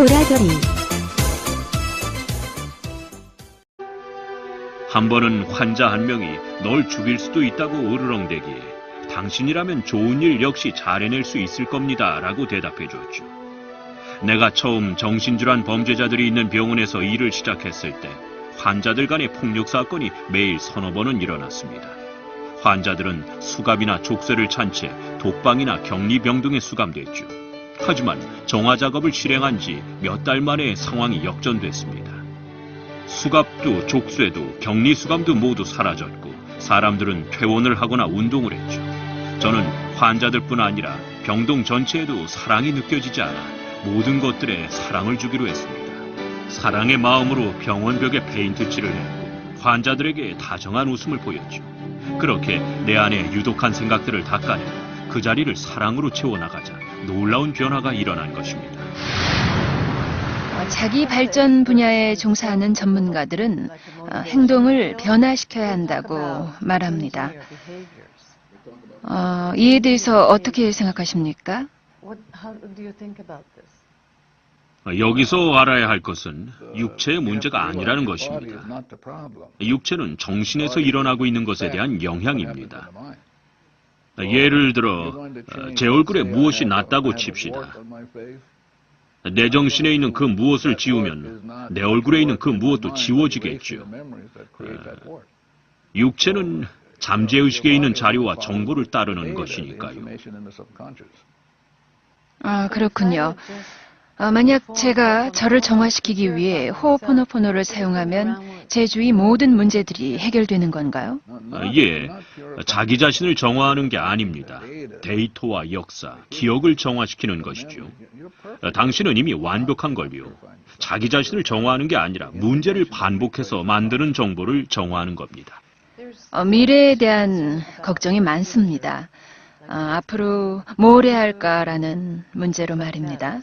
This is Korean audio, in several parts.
보라돌이 한 번은 환자 한 명이 널 죽일 수도 있다고 으르렁대기에 당신이라면 좋은 일 역시 잘 해낼 수 있을 겁니다. 라고 대답해 줬죠. 내가 처음 정신질환 범죄자들이 있는 병원에서 일을 시작했을 때 환자들 간의 폭력 사건이 매일 서너 번은 일어났습니다. 환자들은 수갑이나 족쇄를 찬 채 독방이나 격리병 등에 수감됐죠. 하지만 정화 작업을 실행한 지 몇 달 만에 상황이 역전됐습니다. 수갑도 족쇄도 격리 수감도 모두 사라졌고 사람들은 퇴원을 하거나 운동을 했죠. 저는 환자들뿐 아니라 병동 전체에도 사랑이 느껴지지 않아 모든 것들에 사랑을 주기로 했습니다. 사랑의 마음으로 병원 벽에 페인트칠을 했고 환자들에게 다정한 웃음을 보였죠. 그렇게 내 안에 유독한 생각들을 닦아내 그 자리를 사랑으로 채워나가자 놀라운 변화가 일어난 것입니다. 어, 자기 발전 분야에 종사하는 전문가들은 어, 행동을 변화시켜야 한다고 말합니다. 어, 이에 대해서 어떻게 생각하십니까? 여기서 알아야 할 것은 육체의 문제가 아니라는 것입니다. 육체는 정신에서 일어나고 있는 것에 대한 영향입니다. 예를 들어 어, 제 얼굴에 무엇이 낫다고 칩시다. 내 정신에 있는 그 무엇을 지우면 내 얼굴에 있는 그 무엇도 지워지겠죠. 육체는 잠재의식에 있는 자료와 정보를 따르는 것이니까요. 아, 그렇군요. 어, 만약 제가 저를 정화시키기 위해 호호포노포노를 사용하면 제 주위 모든 문제들이 해결되는 건가요? 아, 예, 자기 자신을 정화하는 게 아닙니다. 데이터와 역사, 기억을 정화시키는 것이죠. 아, 당신은 이미 완벽한 걸요. 자기 자신을 정화하는 게 아니라 문제를 반복해서 만드는 정보를 정화하는 겁니다. 어, 미래에 대한 걱정이 많습니다. 어, 앞으로 뭘 해야 할까라는 문제로 말입니다.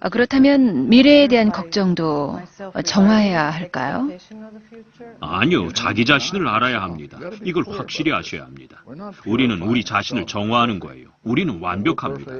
어, 그렇다면 미래에 대한 걱정도 어, 정화해야 할까요? 아니요, 자기 자신을 알아야 합니다. 이걸 확실히 아셔야 합니다. 우리는 우리 자신을 정화하는 거예요. 우리는 완벽합니다.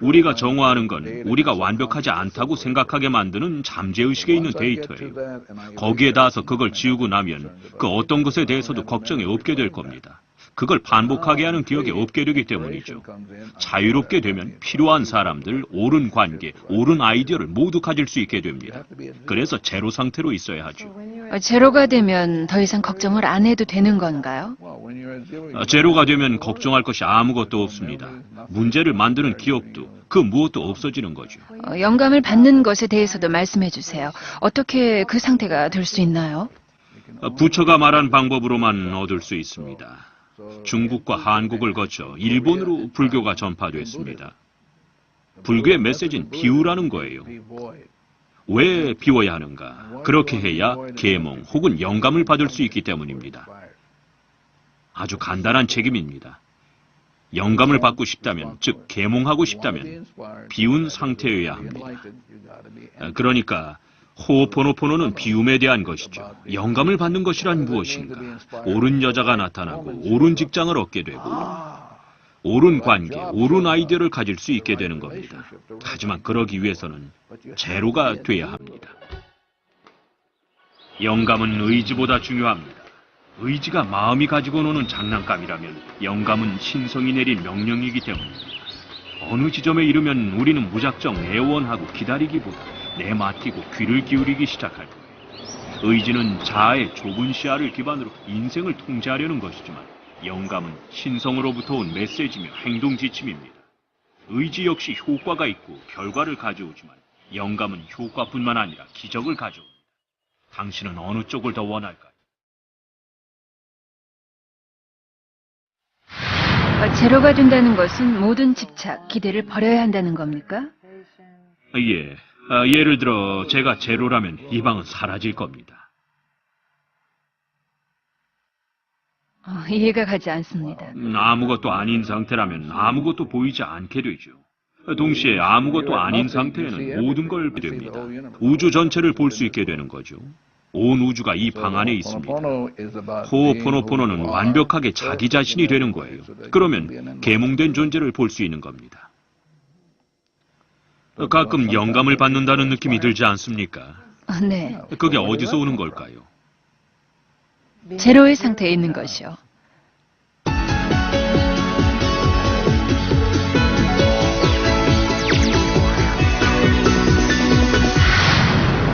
우리가 정화하는 건 우리가 완벽하지 않다고 생각하게 만드는 잠재의식에 있는 데이터예요. 거기에 닿아서 그걸 지우고 나면 그 어떤 것에 대해서도 걱정이 없게 될 겁니다. 그걸 반복하게 하는 기억이 없게 되기 때문이죠. 자유롭게 되면 필요한 사람들, 옳은 관계, 옳은 아이디어를 모두 가질 수 있게 됩니다. 그래서 제로 상태로 있어야 하죠. 어, 제로가 되면 더 이상 걱정을 안 해도 되는 건가요? 아, 제로가 되면 걱정할 것이 아무것도 없습니다. 문제를 만드는 기억도 그 무엇도 없어지는 거죠. 어, 영감을 받는 것에 대해서도 말씀해 주세요. 어떻게 그 상태가 될 수 있나요? 아, 부처가 말한 방법으로만 얻을 수 있습니다. 중국과 한국을 거쳐 일본으로 불교가 전파됐습니다. 불교의 메시지는 비우라는 거예요. 왜 비워야 하는가? 그렇게 해야 계몽 혹은 영감을 받을 수 있기 때문입니다. 아주 간단한 책임입니다. 영감을 받고 싶다면, 즉 계몽하고 싶다면 비운 상태여야 합니다. 아, 그러니까 호포노포노는 비움에 대한 것이죠. 영감을 받는 것이란 무엇인가? 옳은 여자가 나타나고 옳은 직장을 얻게 되고 옳은 관계, 옳은 아이디어를 가질 수 있게 되는 겁니다. 하지만 그러기 위해서는 제로가 돼야 합니다. 영감은 의지보다 중요합니다. 의지가 마음이 가지고 노는 장난감이라면 영감은 신성이 내린 명령이기 때문입니다. 어느 지점에 이르면 우리는 무작정 애원하고 기다리기보다 내맡기고 귀를 기울이기 시작할 거예요. 의지는 자아의 좁은 시야를 기반으로 인생을 통제하려는 것이지만 영감은 신성으로부터 온 메시지며 행동 지침입니다. 의지 역시 효과가 있고 결과를 가져오지만 영감은 효과뿐만 아니라 기적을 가져옵니다. 당신은 어느 쪽을 더 원할까요? 어, 제로가 된다는 것은 모든 집착, 기대를 버려야 한다는 겁니까? 예. 아, 예를 들어 제가 제로라면 이 방은 사라질 겁니다. 어, 이해가 가지 않습니다. 음, 아무것도 아닌 상태라면 아무것도 보이지 않게 되죠. 동시에 아무것도 아닌 상태에는 모든 걸 보게 됩니다. 우주 전체를 볼 수 있게 되는 거죠. 온 우주가 이 방 안에 있습니다. 호호포노포노는 완벽하게 자기 자신이 되는 거예요. 그러면 계몽된 존재를 볼 수 있는 겁니다. 가끔 영감을 받는다는 느낌이 들지 않습니까? 어, 네, 그게 어디서 오는 걸까요? 제로의 상태에 있는 것이요.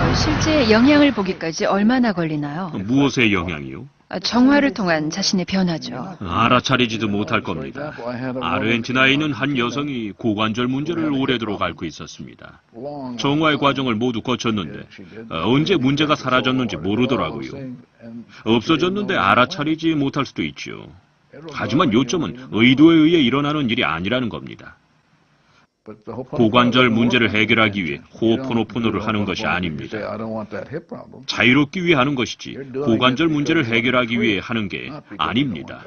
어, 실제 영향을 보기까지 얼마나 걸리나요? 무엇의 영향이요? 아, 정화를 통한 자신의 변화죠. 알아차리지도 못할 겁니다. 아르헨티나에 있는 한 여성이 고관절 문제를 오래도록 앓고 있었습니다. 정화의 과정을 모두 거쳤는데 어, 언제 문제가 사라졌는지 모르더라고요. 없어졌는데 알아차리지 못할 수도 있죠. 하지만 요점은 의도에 의해 일어나는 일이 아니라는 겁니다. 고관절 문제를 해결하기 위해 호포노포노를 하는 것이 아닙니다. 자유롭기 위해 하는 것이지 고관절 문제를 해결하기 위해 하는 게 아닙니다.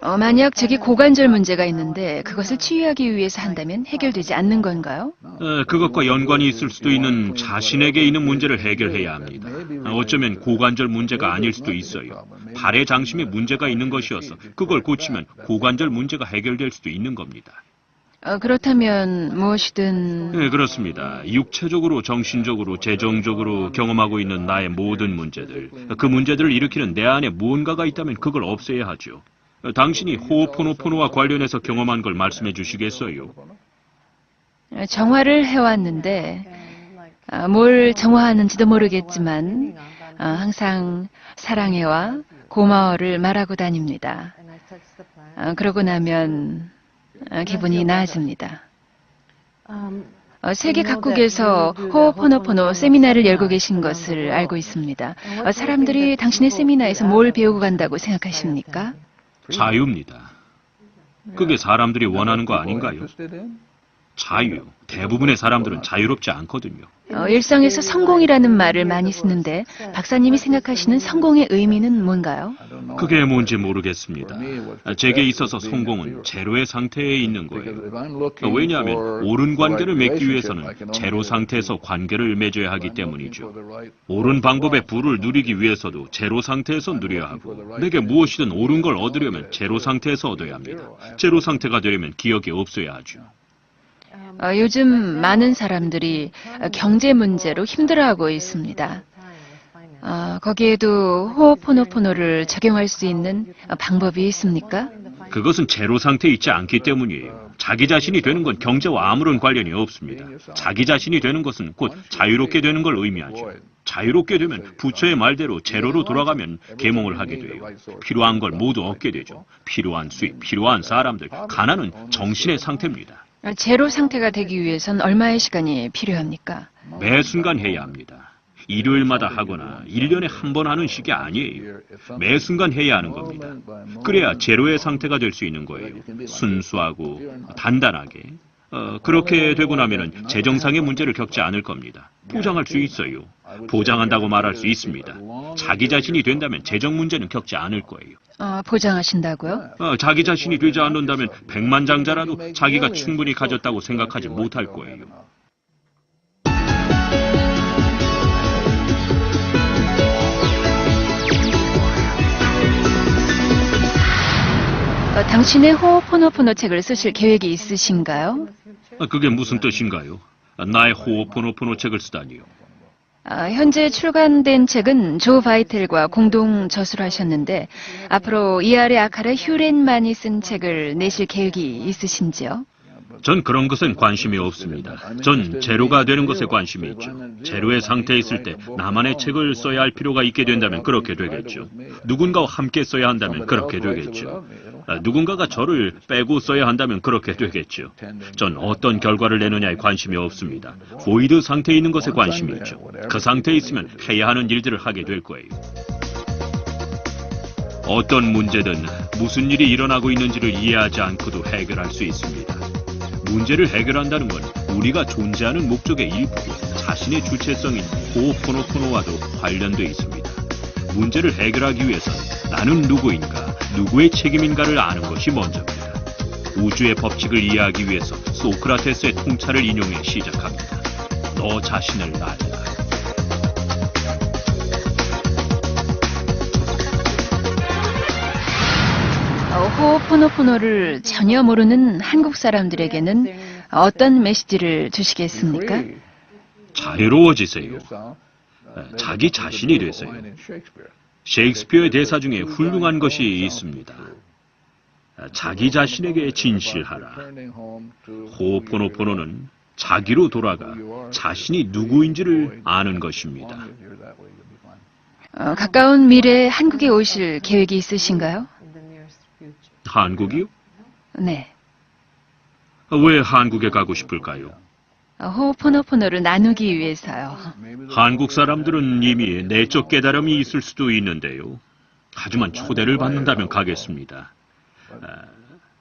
어, 만약 제게 고관절 문제가 있는데 그것을 치유하기 위해서 한다면 해결되지 않는 건가요? 어, 그것과 연관이 있을 수도 있는 자신에게 있는 문제를 해결해야 합니다. 어, 어쩌면 고관절 문제가 아닐 수도 있어요. 발의 장심에 문제가 있는 것이어서 그걸 고치면 고관절 문제가 해결될 수도 있는 겁니다. 어, 그렇다면 무엇이든 네, 그렇습니다. 육체적으로, 정신적으로, 재정적으로 경험하고 있는 나의 모든 문제들, 그 문제들을 일으키는 내 안에 무언가가 있다면 그걸 없애야 하죠. 어, 당신이 호호포노포노와 관련해서 경험한 걸 말씀해 주시겠어요? 어, 정화를 해왔는데 아, 뭘 정화하는지도 모르겠지만 아, 항상 사랑해와 고마워를 말하고 다닙니다. 아, 그러고 나면 아, 기분이 나아집니다. 어, 세계 각국에서 호호포노포노 세미나를 열고 계신 것을 알고 있습니다. 어, 사람들이 당신의 세미나에서 뭘 배우고 간다고 생각하십니까? 자유입니다. 그게 사람들이 원하는 거 아닌가요? 자유. 대부분의 사람들은 자유롭지 않거든요. 어, 일상에서 성공이라는 말을 많이 쓰는데 박사님이 생각하시는 성공의 의미는 뭔가요? 그게 뭔지 모르겠습니다. 제게 있어서 성공은 제로의 상태에 있는 거예요. 왜냐하면 옳은 관계를 맺기 위해서는 제로 상태에서 관계를 맺어야 하기 때문이죠. 옳은 방법의 부를 누리기 위해서도 제로 상태에서 누려야 하고 내게 무엇이든 옳은 걸 얻으려면 제로 상태에서 얻어야 합니다. 제로 상태가 되려면 기억이 없어야 하죠. 어, 요즘 많은 사람들이 어, 경제 문제로 힘들어하고 있습니다. 어, 거기에도 호호포노포노를 적용할 수 있는 어, 방법이 있습니까? 그것은 제로 상태에 있지 않기 때문이에요. 자기 자신이 되는 건 경제와 아무런 관련이 없습니다. 자기 자신이 되는 것은 곧 자유롭게 되는 걸 의미하죠. 자유롭게 되면 부처의 말대로 제로로 돌아가면 계몽을 하게 돼요. 필요한 걸 모두 얻게 되죠. 필요한 수입, 필요한 사람들, 가난은 정신의 상태입니다. 어, 제로 상태가 되기 위해선 얼마의 시간이 필요합니까? 매 순간 해야 합니다. 일요일마다 하거나 1년에 한 번 하는 식이 아니에요. 매 순간 해야 하는 겁니다. 그래야 제로의 상태가 될 수 있는 거예요. 순수하고 단단하게. 어, 그렇게 되고 나면은 재정상의 문제를 겪지 않을 겁니다. 보장할 수 있어요. 보장한다고 말할 수 있습니다. 자기 자신이 된다면 재정 문제는 겪지 않을 거예요. 어, 보장하신다고요? 어, 자기 자신이 되지 않는다면 백만장자라도 자기가 충분히 가졌다고 생각하지 못할 거예요. 당신의 호호포노포노 책을 쓰실 계획이 있으신가요? 아, 그게 무슨 뜻인가요? 아, 나의 호호포노포노 책을 쓰다니요. 아, 현재 출간된 책은 조 바이텔과 공동 저술을 하셨는데 앞으로 이아레 아카라 휴렌만이 쓴 책을 내실 계획이 있으신지요? 전 그런 것엔 관심이 없습니다. 전 제로가 되는 것에 관심이 있죠. 제로의 상태에 있을 때 나만의 책을 써야 할 필요가 있게 된다면 그렇게 되겠죠. 누군가와 함께 써야 한다면 그렇게 되겠죠. 아, 누군가가 저를 빼고 써야 한다면 그렇게 되겠죠. 전 어떤 결과를 내느냐에 관심이 없습니다. 보이드 상태에 있는 것에 관심이 있죠. 그 상태에 있으면 해야 하는 일들을 하게 될 거예요. 어떤 문제든 무슨 일이 일어나고 있는지를 이해하지 않고도 해결할 수 있습니다. 문제를 해결한다는 건 우리가 존재하는 목적의 일부고 자신의 주체성인 호호포노포노와도 관련돼 있습니다. 문제를 해결하기 위해선 나는 누구인가, 누구의 책임인가를 아는 것이 먼저입니다. 우주의 법칙을 이해하기 위해서 소크라테스의 통찰을 인용해 시작합니다. 너 자신을 알라. 호호포노포노를 전혀 모르는 한국 사람들에게는 어떤 메시지를 주시겠습니까? 자유로워지세요. 자기 자신이 되세요. 셰익스피어의 대사 중에 훌륭한 것이 있습니다. 자기 자신에게 진실하라. 호포노포노는 자기로 돌아가 자신이 누구인지를 아는 것입니다. 어, 가까운 미래에 한국에 오실 계획이 있으신가요? 한국이요? 네. 왜 한국에 가고 싶을까요? 어, 호포노포노를 나누기 위해서요. 한국 사람들은 이미 내적 깨달음이 있을 수도 있는데요. 하지만 초대를 받는다면 가겠습니다. 아,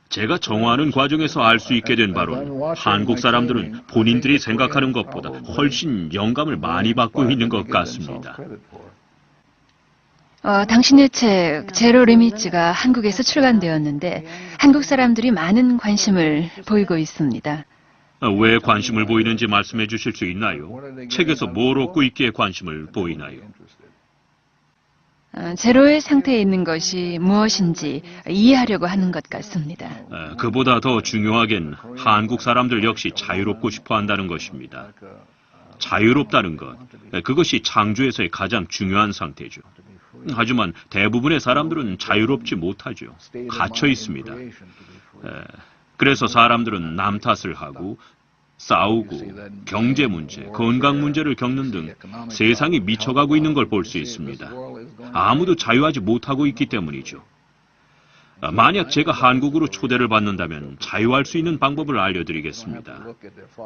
제가 정화하는 과정에서 알 수 있게 된 바로는 한국 사람들은 본인들이 생각하는 것보다 훨씬 영감을 많이 받고 있는 것 같습니다. 어, 당신의 책 제로 리미츠가 한국에서 출간되었는데 한국 사람들이 많은 관심을 보이고 있습니다. 아, 왜 관심을 보이는지 말씀해 주실 수 있나요? 책에서 뭘 얻고 있기에 관심을 보이나요? 어, 제로의 상태에 있는 것이 무엇인지 이해하려고 하는 것 같습니다. 아, 그보다 더 중요하겐 한국 사람들 역시 자유롭고 싶어 한다는 것입니다. 자유롭다는 것, 그것이 창조에서의 가장 중요한 상태죠. 하지만 대부분의 사람들은 자유롭지 못하죠. 갇혀 있습니다. 에, 그래서 사람들은 남 탓을 하고 싸우고 경제 문제, 건강 문제를 겪는 등 세상이 미쳐가고 있는 걸 볼 수 있습니다. 아무도 자유하지 못하고 있기 때문이죠. 아, 만약 제가 한국으로 초대를 받는다면 자유할 수 있는 방법을 알려드리겠습니다.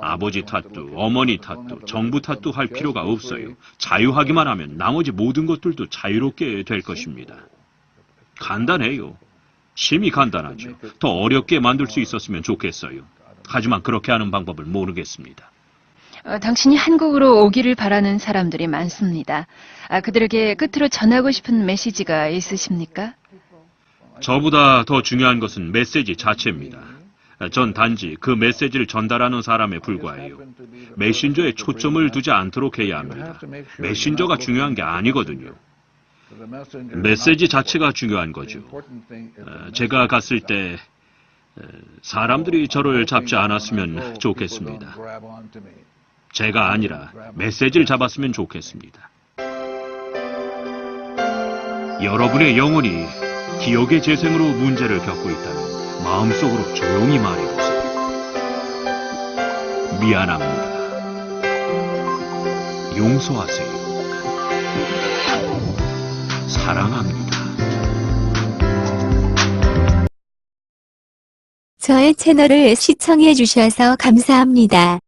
아버지 탓도, 어머니 탓도, 정부 탓도 할 필요가 없어요. 자유하기만 하면 나머지 모든 것들도 자유롭게 될 것입니다. 간단해요. 심히 간단하죠. 더 어렵게 만들 수 있었으면 좋겠어요. 하지만 그렇게 하는 방법을 모르겠습니다. 어, 당신이 한국으로 오기를 바라는 사람들이 많습니다. 아, 그들에게 끝으로 전하고 싶은 메시지가 있으십니까? 저보다 더 중요한 것은 메시지 자체입니다. 전 단지 그 메시지를 전달하는 사람에 불과해요. 메신저에 초점을 두지 않도록 해야 합니다. 메신저가 중요한 게 아니거든요. 메시지 자체가 중요한 거죠. 어, 제가 갔을 때 어, 사람들이 저를 잡지 않았으면 좋겠습니다. 제가 아니라 메시지를 잡았으면 좋겠습니다. 여러분의 영혼이 기억의 재생으로 문제를 겪고 있다면 마음속으로 조용히 말해보세요. 미안합니다. 용서하세요. 사랑합니다. 저의 채널을 시청해 주셔서 감사합니다.